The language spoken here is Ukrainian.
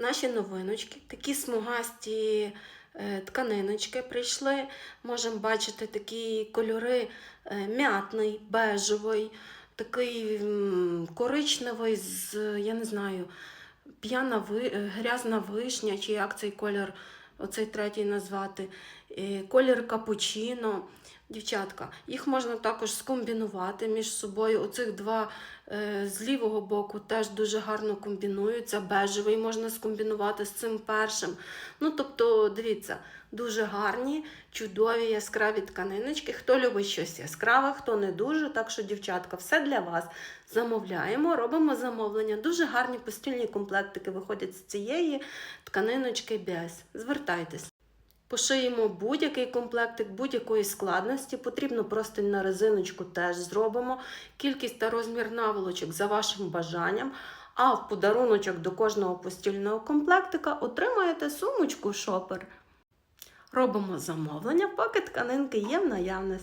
наші новиночки, такі смугасті е, тканиночки прийшли. Можемо бачити такі кольори е, м'ятний, бежевий, такий коричневий з, я не знаю, п'яна е, грязна вишня, чи як цей колір, оцей третій назвати, колір капучино. Дівчатка, їх можна також скомбінувати між собою. Оцих два е, з лівого боку теж дуже гарно комбінуються. Бежевий можна скомбінувати з цим першим. Ну, тобто, дивіться, дуже гарні, чудові яскраві тканиночки. Хто любить щось яскраве, хто не дуже. Так що, дівчатка, все для вас. Замовляємо, робимо замовлення. Дуже гарні постільні комплектики виходять з цієї тканиночки без. Звертайтесь. Пошиємо будь-який комплектик будь-якої складності. Потрібно просто на резиночку теж зробимо. Кількість та розмір наволочок за вашим бажанням. А в подаруночок до кожного постільного комплектика отримаєте сумочку шопер. Робимо замовлення, поки тканинки є в наявності.